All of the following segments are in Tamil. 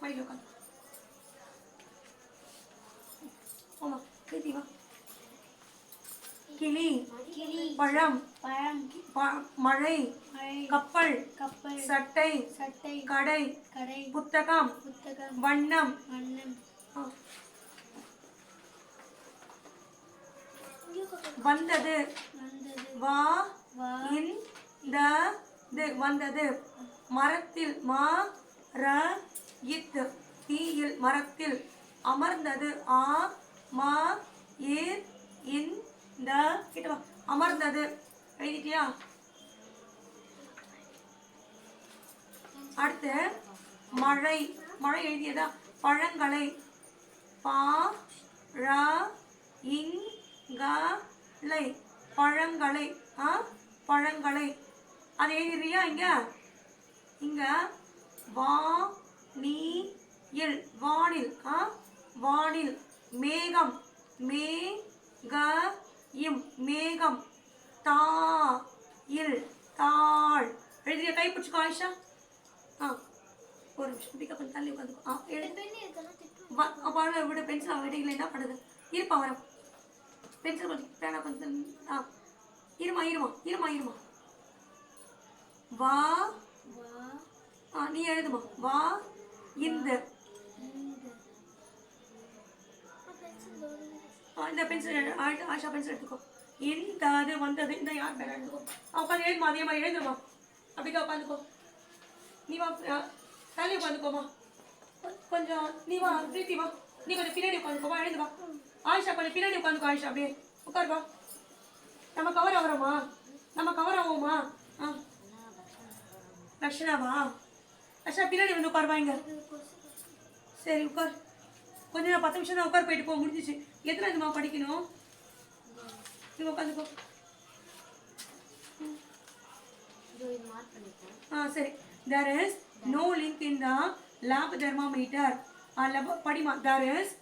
மடியில் உட்காந்து ஆமா பிரீத்தி வா. கிளி பழம் மழை கப்பல் சட்டை கடை புத்தகம் வண்ணம். வந்தது. வா இந்த வந்தது. மரத்தில் மா ர இத்து தீயில் மரத்தில் அமர்ந்தது ஆ மா இர் இன் த கிட்ட அமர்ந்தது. எழுதிட்டியா? அடுத்து மழை மழை எழுதியதா? பழங்களை பா ர இங் க லை. பழங்களை ஆ பழங்களை. அதை எழுதிறியா இங்க? இங்க வா நீ இல். வானில் ஆ? வானில். மேகம். மே க இம். மேகம். தா இல். தாள். எழுதிய? கை பிடிச்சிக்கோ ஆயிஷா. ஆ. ஒரு நிமிஷம் பிக்கப் பண்ணி தள்ளி உட்காந்து ஆ எழுது பாருங்க விட. பென்சில் அவன் இடையில என்ன பண்ணுது இருப்பா வரும். பென்சில் கொஞ்சம் பேனா கொஞ்சம் ஆ. இருமா இருமா இருமா இருமா. வா நீ எழுதுமா? வா இந்த. இந்த பென்சில் ஆஷா பென்சில் எடுத்துக்கோ. இந்த அது வந்தது இந்த யார் பேர் எடுத்துக்கோ உட்காந்து எழுதுமா? அதே மாதிரி எழுதுமா? அப்படிக்கா உட்காந்துக்கோ. நீ வா ஆ, தள்ளி உட்காந்துக்கோமா. கொஞ்சம் நீ வா பிரீத்தி வா. நீ கொஞ்சம் பின்னாடி உட்காந்துக்கோமா எழுதுவா ஆயிஷா கொஞ்சம் பின்னாடி உட்காந்துக்கோ ஆயிஷா அப்படியே. உட்கார் நம்ம கவர் ஆகுறோமா? நம்ம கவர் ஆகுமா ஆ. லக்ஷனாவா லக்ஷனா பின்னாடி வந்து உட்காருவா இங்க சரி உட்கார். கொஞ்ச நேரம் பத்து நிமிஷம் தான் உட்கார் போயிட்டு போ. முடிஞ்சிச்சு. எத்தனை இதுமா படிக்கணும்? நீ உட்காந்துக்கோ ஆ சரி. There is no link in the lab thermometer படிமா. There is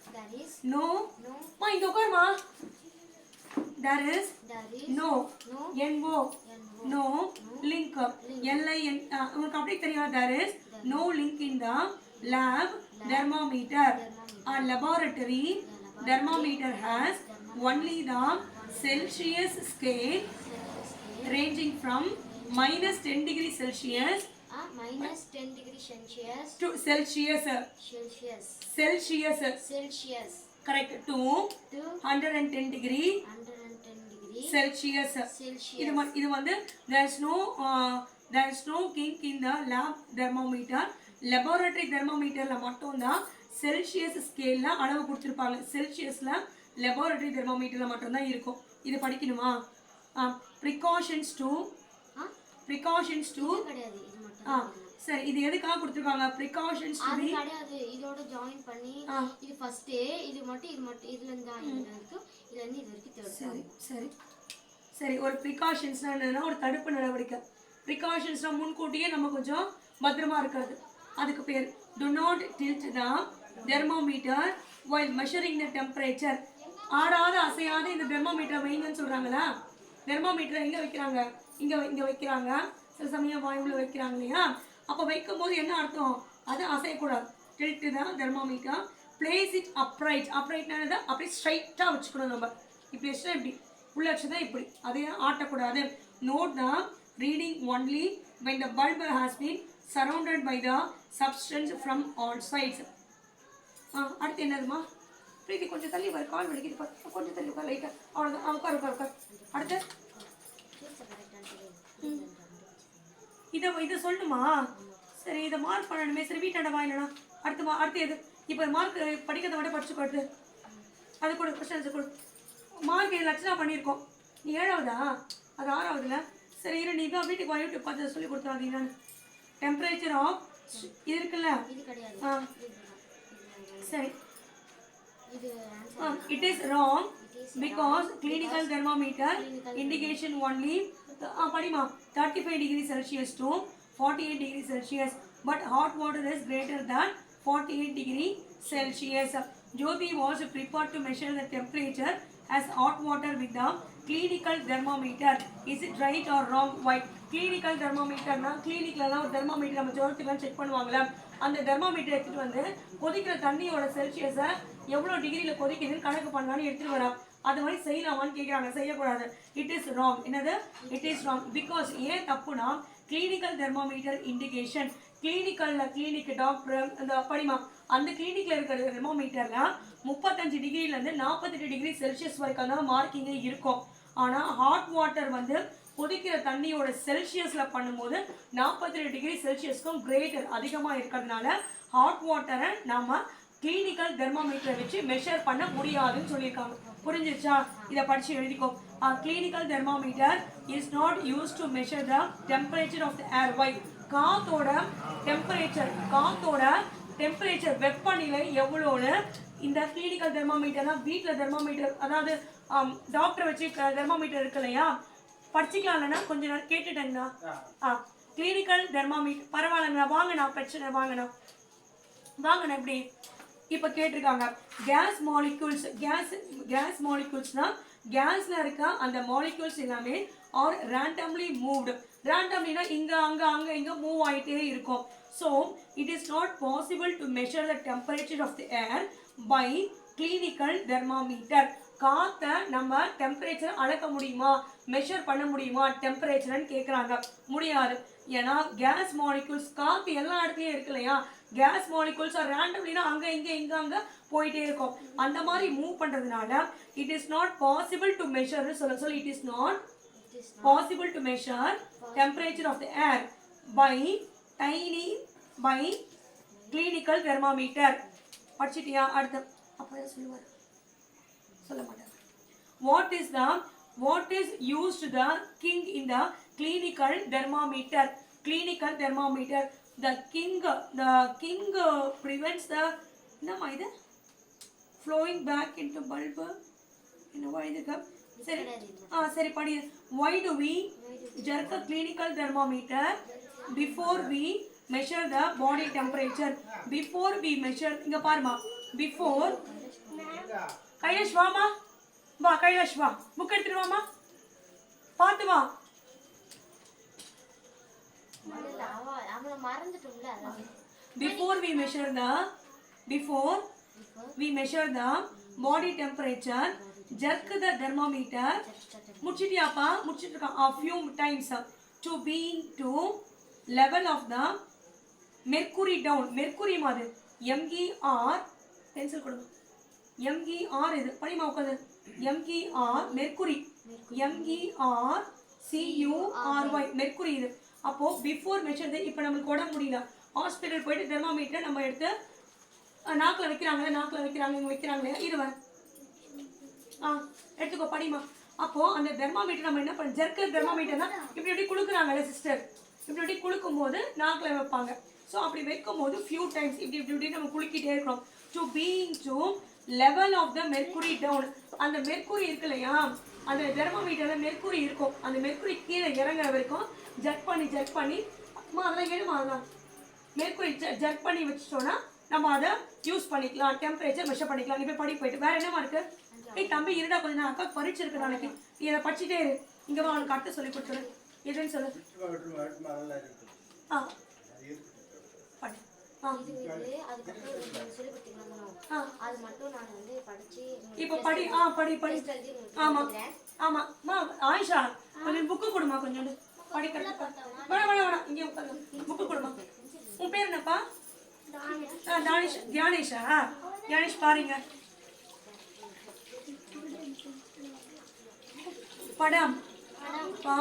no மா இங்க உட்காருமா there is no no N O no link L I N உங்களுக்கு அப்படியே தெரியும்? There is no link in the lab thermometer a laboratory thermometer has only the celsius scale ranging from minus 10 degree celsius ah minus 10 degree celsius to celsius celsius celsius celsius correct to to 110 degree 110 degree celsius celsius இது வந்து இது வந்து there is no uh, there is no kink in the lab thermometer laboratory thermometerல மட்டும் தான் செல்சியஸ் ஸ்கேல்ல அளவு கொடுத்துருப்பாங்க. செல்சியஸ்ல laboratory thermometerல மட்டும் தான் இருக்கும். இது படிக்கணுமா? ப்ரிகாஷன்ஸ் டு ப்ரிகாஷன்ஸ் டு ஆ சரி இது எதுக்காக கொடுத்துருக்காங்க? ப்ரிகாஷன்ஸ் அது கிடையாது. இதோட ஜாயின் பண்ணி. இது ஃபர்ஸ்ட் இது மட்டும் இது மட்டும் இதுல இருந்து வரைக்கும் இதுல இருந்து இது வரைக்கும் சரி சரி. சரி ஒரு ப்ரிகாஷன்ஸ்னா என்னன்னா ஒரு தடுப்பு நடவடிக்கை. ப்ரிகாஷன்ஸ்னா முன்கூட்டியே நம்ம கொஞ்சம் பத்திரமா இருக்கிறது அதுக்கு பேர் do not tilt the thermometer while measuring the temperature ஆடாத அசையாத இந்த தெர்மோமீட்டரை வைங்கன்னு சொல்கிறாங்களா தெர்மோமீட்டரை எங்கே வைக்கிறாங்க? இங்கே இங்கே வைக்கிறாங்க. சில சமயம் வாயுவில் வைக்கிறாங்க இல்லையா? அப்போ வைக்கும்போது என்ன அர்த்தம்? அது அசையக்கூடாது. டில்ட்டு தான் தெர்மோமீட்டர் பிளேஸ் இட் அப்ரைட் அப்ரைட்னானது அப்படியே ஸ்ட்ரைட்டாக வச்சுக்கணும் நம்ம. இப்படி வச்சுட்டா இப்படி. உள்ள வச்சுதான் இப்படி. அதே ஆட்டக்கூடாது. நோட் தான் reading only when the bulb has been surrounded by the substance from all sides. ஆ அடுத்து என்னதுமா? பிரீத்தி கொஞ்சம் தள்ளி வர கால் வலிக்குது பாரு. கொஞ்சம் தள்ளி உட்கார் லைட்டாக அவ்வளோதான் உட்கார் உட்கார் உட்கார். அடுத்து? இதை இதை சொல்லணுமா சரி இதை மார்க் பண்ணணுமே. சரி வீட்டாண்ட வாங்கினா அடுத்து மா அடுத்து எது? இப்போ மார்க் படிக்கிறத விட படிச்சு கொடுத்து அது கொடு கொஸ்டின்ஸ் கொடு. மார்க் இது லட்சணா பண்ணியிருக்கோம். நீ ஏழாவதா? அது ஆறாவதுல? சரி இரு நீ தான் வீட்டுக்கு வா யூடியூப் பார்த்து சொல்லி கொடுத்துருவாங்க நான் டெம்பரேச்சர் ஆஃப் இது இருக்குல்ல இது கிடையாது ஆ இதுதான். சரி இது answer. it is wrong because clinical thermometer indication only uh, padima 35 degree celsius to 48 degree celsius but hot water is greater than 48 degree celsius jyoti was prepared to measure the temperature as hot water with the clinical thermometer. Is it right or wrong? Why clinical தெர்மாமீட்டர்னா கிளினிக்லலாம் ஒரு தெர்மாமீட்டர் நம்ம ஜோரத்துக்குலாம் செக் பண்ணுவாங்களே அந்த தெர்மாமீட்டர் எடுத்துட்டு வந்து கொதிக்கிற தண்ணியோட செல்சியஸை எவ்வளோ டிகிரியில் கொதிக்குதுன்னு கணக்கு பண்ணலான்னு எடுத்துட்டு வரா. அது மாதிரி செய்யலாமான்னு கேட்குறாங்க செய்யக்கூடாது. இட் இஸ் ராங் என்னது? இட் இஸ் ராங் பிகாஸ் ஏன் தப்புனா கிளினிக்கல் தெர்மாமீட்டர் இண்டிகேஷன் கிளினிக்கல்ல கிளினிக் டாக்டர் அந்த படிமா. அந்த கிளினிக்ல இருக்கிற தெர்மோமீட்டரில் முப்பத்தஞ்சு டிகிரில இருந்து நாற்பத்தெட்டு டிகிரி செல்சியஸ் வரைக்கும் தான் மார்க்கிங்கே இருக்கும். ஆனால் ஹாட் வாட்டர் வந்து கொதிக்கிற தண்ணியோட செல்சியஸில் பண்ணும்போது நாற்பத்தெட்டு டிகிரி செல்சியஸ்க்கும் கிரேட்டர் அதிகமாக இருக்கிறதுனால ஹாட் வாட்டரை நாம கிளினிக்கல் தெர்மாமீட்டரை வச்சு மெஷர் பண்ண முடியாதுன்னு சொல்லியிருக்காங்க. புரிஞ்சிருச்சா? இதை படித்து எழுதிக்கோ. Clinical thermometer is not use to measure the temperature of the air why காத்தோட டெம்பரேச்சர் காத்தோட டெம்பரேச்சர் வெப்பநிலை எவ்வளோன்னு இந்த கிளினிக்கல் தெர்மாமீட்டர்னா வீட்டில் தெர்மாமீட்டர் அதாவது டாக்டர் வச்சு தெர்மாமீட்டர் இருக்கு இல்லையா? படிச்சுக்கலாம் இல்லைன்னா கொஞ்ச நேரம் கேட்டுட்டேங்கண்ணா. ஆ. கிளினிக்கல் தெர்மாமீட்டர் பரவாயில்லைங்கண்ணா வாங்கண்ணா பிரச்சனை வாங்கண்ணா. வாங்கண்ணா எப்படி? இப்போ கேட்டிருக்காங்க கேஸ் மாலிக்யூல்ஸ் கேஸ் கேஸ் மாலிக்யூல்ஸ்னா கேஸ்ல இருக்க அந்த மாலிக்யூல்ஸ் எல்லாமே ஆர் ரேண்டம்லி மூவ்டு ரேண்டம்லினா இங்க அங்க அங்க இங்க மூவ் ஆயிட்டே இருக்கும். So it is not possible to measure the temperature of the air by clinical thermometer காற்றை நம்ம டெம்பரேச்சர் அளக்க முடியுமா? மெஷர் பண்ண முடியுமா? டெம்பரேச்சர்னு கேட்குறாங்க முடியாது. ஏன்னா கேஸ் மாலிகூல்ஸ் காற்று எல்லா இடத்துலையும் இருக்கு இல்லையா? கேஸ் மாலிகூல்ஸ் ரேண்டம்லினா அங்கே இங்கே இங்கே அங்கே போயிட்டே இருக்கும். அந்த மாதிரி மூவ் பண்ணுறதுனால it is not possible to measure சொல்ல சொல்ல it is not possible to measure temperature of the air by tiny by clinical thermometer படிச்சிட்டியா? அடுத்து. அப்போ சொல்லுவார். சொல்ல மாட்டார். What is the what is used the kink in the clinical thermometer clinical thermometer the kink the kink prevents the என்னம்மா இது? ஃப்ளோயிங் பேக் இன்டு பல்பு என்னவா இதுக்கு சரி. ஆ சரி படி do we jerk a clinical thermometer before we measure the body temperature before we measure இங்க பாருமா before கைலாஷ் வாமா வா கைலாஷ் வா புக் எடுத்துட்டு வாமா பார்த்து வா before we measure the before we measure the body temperature jerk the thermometer முடிச்சிட்டியாப்பா முடிச்சிட்டு இருக்கான் a few times to being to level of the mercury down mercury மாது எம்இஆர் பென்சில் கொடுங்க. எம்இஆர் இது. படிமா உட்காந்து M E R mercury M E R C U R Y mercury இது. அப்போ பிஃபோர் மெஷர் இப்போ நம்மளுக்கு உடம்பு முடியல. ஹாஸ்பிட்டல் போயிட்டு தெர்மாமீட்டரை நம்ம எடுத்து நாக்கில் வைக்கிறாங்களே நாக்கில் வைக்கிறாங்க இங்கே வைக்கிறாங்களே இருவர் ஆ எடுத்துக்கோ படிமா அப்போ அந்த தெர்மாமீட்டர் நம்ம என்ன பண்ண ஜெர்க்கல் தான் இப்படி இப்படி கொடுக்குறாங்கல்ல சிஸ்டர் இப்படி இப்படி குளுக்கும் போது நாக்கில் வைப்பாங்க. ஸோ அப்படி வைக்கும் போது ஃபியூ டைம்ஸ் இப்படி இப்படி இப்படி நம்ம குலுக்கிட்டே இருக்கிறோம். To bring to level of the mercury down அந்த மெர்க்குரி இருக்கு இல்லையா? அந்த தெர்மாமீட்டர்ல மெர்க்குரி இருக்கும். அந்த மெர்க்குரி கீழே இறங்குற வரைக்கும் ஜக் பண்ணி ஜக் பண்ணி அம்மா அதெல்லாம் ஏழுமா அதெல்லாம்? மேற்கூறி ஜர்க் பண்ணி வச்சிட்டோம்னா நம்ம அதை யூஸ் பண்ணிக்கலாம். டெம்பரேச்சர் மெஷர் பண்ணிக்கலாம். இப்போ படி போயிட்டு வேற என்னமா இருக்கு? ஏய் தம்பி இருடா கொஞ்ச நேரம். அக்கா பரீட்சை இருக்கு நாளைக்கு நீ இதை படிச்சுட்டே இரு. இங்க வா உனக்கு அடுத்து சொல்லி கொடுத்துரு எதுன்னு சொல்லு? ஆ. இப்போ படி ஆ படி படி. ஆமா. ஆமா. மா ஆயிஷா கொஞ்சம் புக்கு கொடுமா கொஞ்சோண்டு படிக்கிறதுக்கு வேணாம் வேணாம் வேணாம். இங்கே உட்காந்து புக்கு கொடுமா. உன் பேர் என்னப்பா? தானிஷ். தியானேஷா? தியானேஷ் பாருங்க. படம். பா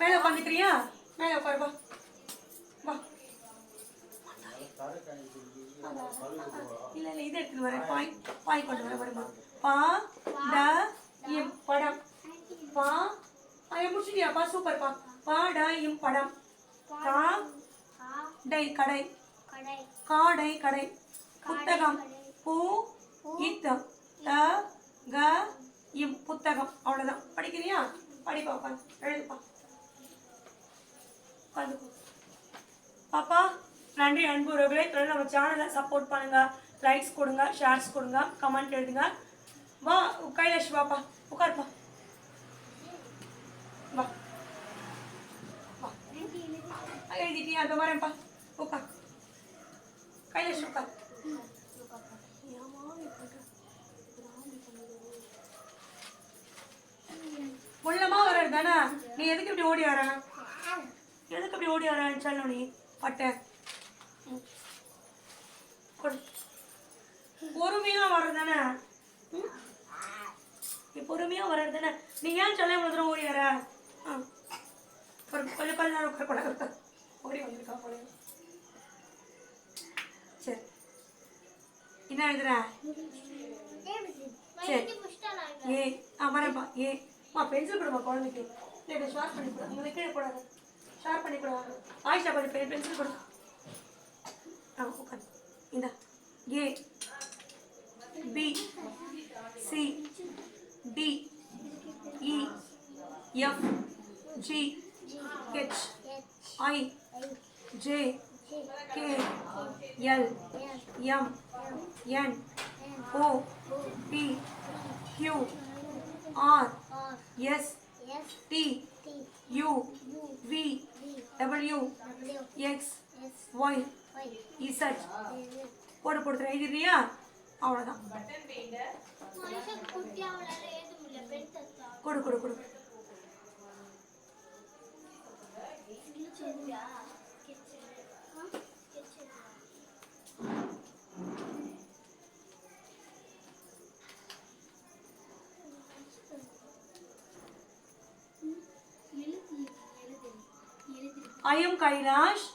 மேலே உட்காந்துக்கிறியா மேலே உட்காரு இல்ல இல்ல இது எடுத்துட்டு வரேன். பாய் பாய் கொண்டு வரேன் வருமா? பா ட இம் படம். பா ஐயா பா சூப்பர் பா. பா ட இம் படம். கா டை கடை. காடை கடை. புத்தகம். பூ இத்தம் த க இம் புத்தகம். அவ்வளவுதான். படிக்கிறியா? படிப்பா உட்காந்து எழுதுப்பா. உட்காந்து பாப்பா நன்றி அன்பு உறவுகளே தொடர்ந்து நம்ம சேனலை சப்போர்ட் பண்ணுங்க. லைக்ஸ் கொடுங்க ஷேர்ஸ் கொடுங்க கமெண்ட் எழுதுங்க. வா கைலாஷ் வாப்பா உட்காருப்பா. வா. எழுதிட்டியா? அந்த வரேன்ப்பா. உட்கார் கைலாஷ் உட்கார் உள்ளமா வர்றது தானே நீ எதுக்கு இப்படி ஓடி வர? எதுக்கு இப்படி ஓடி வர சொல்லணும் நீ? பட்டை. பொறுமையா வர்றதானே ம்? நீ பொறுமையா வர்றது தானே நீ ஏன் சொல்ல இவ்வளவு தூரம் ஓடி வர? ஆ. கொஞ்சம் கொஞ்ச நேரம் உட்கார கூடாது ஓடி வந்திருக்கா போல சரி. என்ன எழுதுற? சரி. ஏ ஆ வரப்பா ஏ மா பென்சில் கொடுமா குழந்தைக்கு. இல்லை ஷார்ப் பண்ணி கொடு. இங்கே கீழே கூடாது ஷார்ப் பண்ணி கொடு. ஆயிஷா கொஞ்சம் பென்சில் கொடு உட்காந்து இந்தா A B C D E F G H I J K L M N O P Q R S T U V W X Y Z போட்டு கொடுத்துரு எழுதிடுறியா? அவ்வளோதான் கொடு கொடு கொடு. I am Kailash.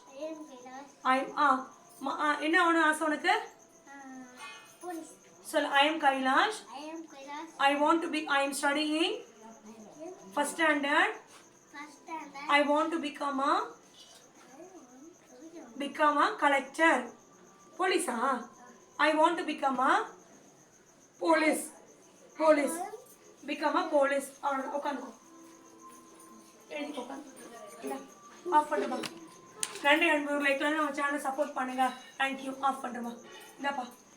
ஐ ஆ ம- ஆ, என்ன ஒன்று ஆசை உனக்கு சொல் I am Kailash I want to be I am studying first standard I want to become a become a collector போலீஸா I want to become a police police become a police அவ்வளோ உட்காந்து எழுதி உட்காந்து ஆஃப் பண்ணுமா நன்றி நண்பர்களே நம்ம சேனலை சப்போர்ட் பண்ணுங்க தேங்க்யூ ஆஃப் பண்ணுறமா இந்தாப்பா.